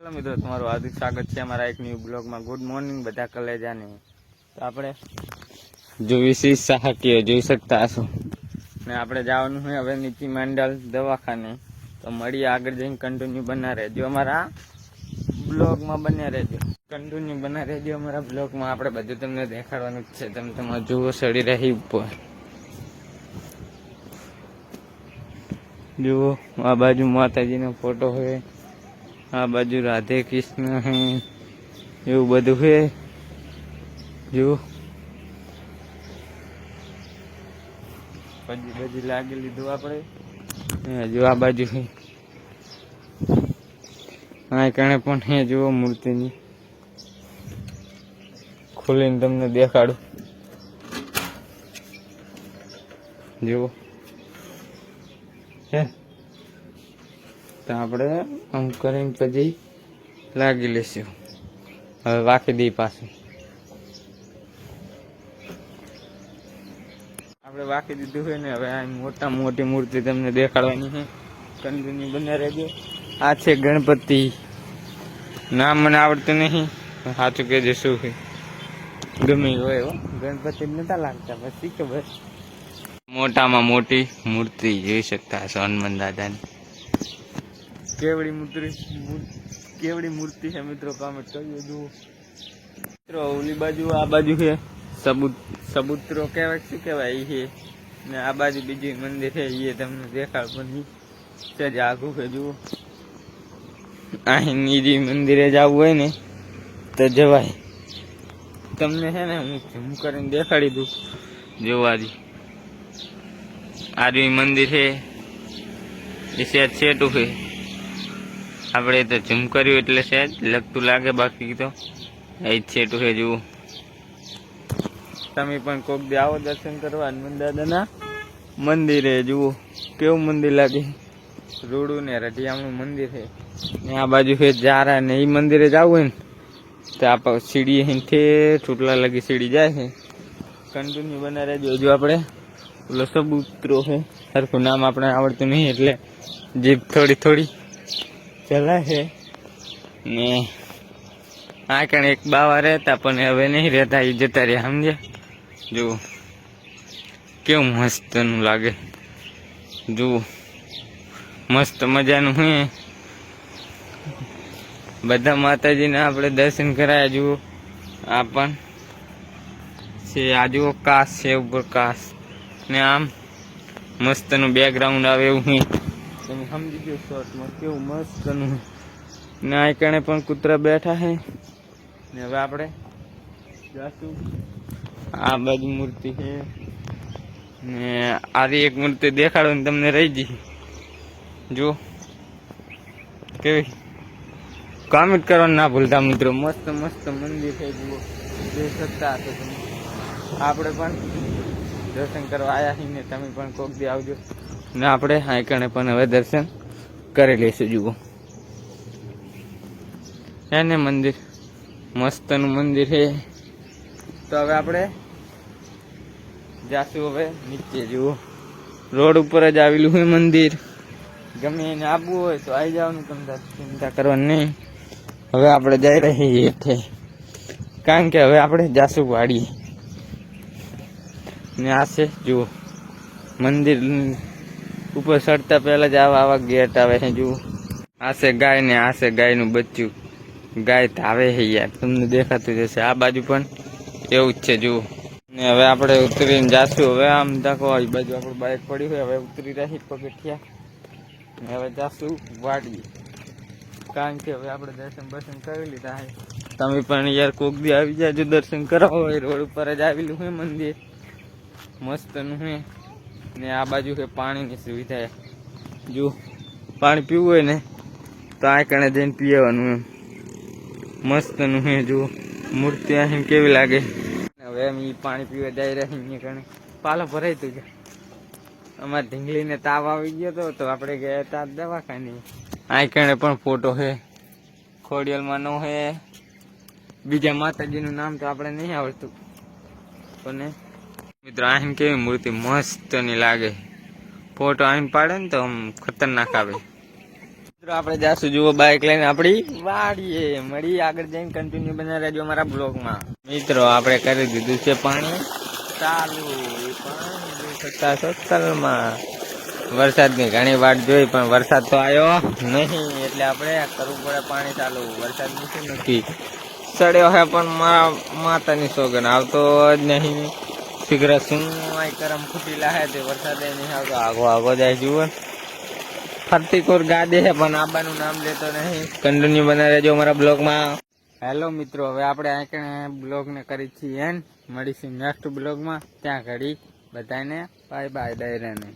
Hello મિત્રો, તમારું હાર્દિક સ્વાગત છે અમારા એક ન્યૂ બ્લોગમાં ગુડ મોર્નિંગ બધા કલેજાને. તો આપણે જોઈશી સહાકીય, જોઈ શકતા હશો. ને આપણે જવાનું છે હવે નીચી મંડળ દવાખાને. તો મળીએ આગળ જઈને કન્ટિન્યુ બના રહેજો અમારા બ્લોગમાં બન્યા રહેજો. કન્ટિન્યુ બના રહેજો અમારા બ્લોગમાં આપણે બધું તમને દેખાડવાનું જ છે. તમે તમારે જુઓ સડી રહી ઉપર. જુઓ, આ બાજુ માતાજીનો ફોટો હોય. આ બાજુ રાધે કૃષ્ણ એવું બધું છે જુઓ. પછી બધી લાગી લીધું આપણે. હજુ જો આ બાજુ હે. આ કણે પણ હે જુઓ મૂર્તિની. ખોલીને તમને દેખાડું. જુઓ. હે? તો આપણે આમ કરીને પછી લાગી લેશું. હવે વાકી દઈ પાછું. આપણે વાકી દીધું હોય ને, હવે આ મોટા મોટી મૂર્તિ તમને દેખાડવાની છે. કંદુની બને રહેજો આ છે ગણપતિ. નામ મને આવડતું નહીં સાચું કહેજે શું છે. ગમે હોય હો. ગણપતિ નતા લાગતા પછી ખબર મોટામાં મોટી મૂર્તિ જોઈ શકતા હશો હનુમાન દાદાની. કેવડી મૂર્તિ કેવડી મૂર્તિ છે મિત્રો? કમેન્ટ કરજો જુઓ. મિત્રો, ઓલી બાજુ, આ બાજુ છે. સબૂત સબૂતરો કહેવાય શું કહેવાય? છે. ને આ બાજુ બીજું મંદિર છે એ તમને દેખાડ પણ સજ આઘું છે, જુઓ. અહીં નીજી મંદિરે જવું હોય ને, તો જવાય. તમને છે ને હું ઝૂમ કરીને દેખાડી દઉં. જોવાજી આજુ. મંદિર છે. એ સેજ સેટું છે. આપણે તો ઝૂમ કર્યું એટલે સહેજ લગતું લાગે બાકી તો. એ જ છેટું છે જુઓ. તમે પણ કોક દે આવો દર્શન કરવા હનુમાન દાદાના મંદિરે જુઓ. કેવું મંદિર લાગે? રૂડું ને રઢિયામણું મંદિર છે. ને આ બાજુ છે જારા ને એ મંદિરે જવું હોય ને, તો આપ સીડી અહીંથી છૂટલા લગી સીડી જાય છે. કન્ટિન્યુ બના રહેજો હજુ આપણે. ઓલો સબૂતરો છે. સરખું નામ આપણે આવડતું નહીં એટલે જીભ થોડી થોડી. ચલાય છે ને આ કણ એક બાવા રહેતા, પણ હવે નહીં રહેતા એ જતા રહ્યા સમજે જુઓ, કેવું મસ્તનું લાગે. જુઓ, મસ્ત મજાનું, હે? બધા માતાજીને આપણે દર્શન કરાયા, જુઓ. આ પણ છે, આ જુઓ કાશ છે, ઉપર કાશ ને આમ મસ્તનું બેકગ્રાઉન્ડ આવે એવું હે તમે સમજી ગયો શોર્ટમાં કેવું મસ્તનું ને આ કણે પણ કૂતરા બેઠા છે. ને હવે આપણે જાશું. આ બાજુ મૂર્તિ છે. ને આરી એક મૂર્તિ દેખાડો ને તમને રહી જઈ જો કેવી? કોમેન્ટ કરવાનું ના ભૂલતા મિત્રો. મસ્ત મસ્ત મંદિર છે, જુઓ. જે સત્તા હશે તમે. આપણે પણ દર્શન કરવા આવ્યા છીએ ને તમે પણ કોક દી આવજો. ને, આપણે હાઈકણે પણ હવે દર્શન કરી લઈશું, જુઓ. એને મંદિર? મસ્તનું મંદિર છે. તો હવે આપણે જાશું હવે નીચે, જુઓ. રોડ ઉપર જ આવેલું હોય મંદિર. ગમે એને આવવું હોય તો આવી જવાનું તમને ચિંતા કરવાની નહીં. હવે આપણે જઈ રહીએ હેઠે. કારણ કે હવે આપણે જાશું વાડીએ. ને આ છે, જુઓ. મંદિર ઉપર ચડતા પહેલા જ આવા આવા ગેટ આવે છે, જુઓ. આ ગાય ને આ છે ગાયનું બચ્ચું. ગાય ધાવે છે યાર, તમને દેખાતું જશે આ બાજુ પણ એવું જ છે, જુઓ. ને હવે આપણે ઉતરીને જાશું. હવે આમ દાખો, આ બાજુ આપણું બાઇક પડી હોય, હવે ઉતરી રહી પગથિયા હવે જાશું વાડીએ. કારણ કે હવે આપણે દર્શન બર્શન કરી લીધા છે. તમે પણ યાર કોક દી આવી જાજો દર્શન કરાવો હોય રોડ ઉપર જ આવેલું હોય મંદિર. મસ્તનું હે ને આ બાજુ છે પાણીની સુવિધા. જો પાણી પીવું હોય ને, તો આ કણે જઈને પીવાનું એમ. મસ્તનું હે, જો મૂર્તિ અહીં કેવી લાગે. હવે એમ એ પાણી પીવા જાય રહી અહીંયા કણે પાલો ભરાઈ તું અમારે ઢીંગલીને તાવ આવી ગયો તો આપણે ગયા હતા દવાખાને. આ કણે પણ ફોટો હે. ખોડિયલમાં નો હે. બીજા માતાજીનું નામ તો આપણે નહીં આવડતું. પણ મિત્રો આહીન કેવી મૂર્તિ મસ્તની લાગે. ફોટો આહીન પાડે ને તો આમ ખતરનાક આવે. મિત્રો, આપણે જાશું જુઓ બાઇક લઈને આપણી વાડીએ. મળી આગળ જઈને કન્ટિન્યુ બના રહેજો અમારા બ્લોગમાં. મિત્રો, આપણે કરી દીધું છે પાણી. ચાલુ. પાણી સત્તા સત્તરમાં. વરસાદની ઘણી વાટ જોઈ, પણ વરસાદ તો આવ્યો નહીં. એટલે આપણે કરવું પડે પાણી ચાલુ. વરસાદ નથી નથી. સડ્યો હે પણ મારા માતાની સોગન આવતો જ નહીં. શીઘ્ર શું કરમ ખૂટી લાહે તે વરસાદ નહીં આવતો આગો આગો જાય જુઓ ફરતી કોર ગાદે છે પણ આબાનું નામ લેતો નહીં કન્ટિન્યુ બના રહેજો અમારા બ્લોગમાં હેલો મિત્રો. હવે આપણે આંકણે બ્લોગને કરી છીએ એન મળીશું નેક્સ્ટ બ્લોગમાં. ત્યાં ઘડી બધાને બાય બાય ડાયરાને.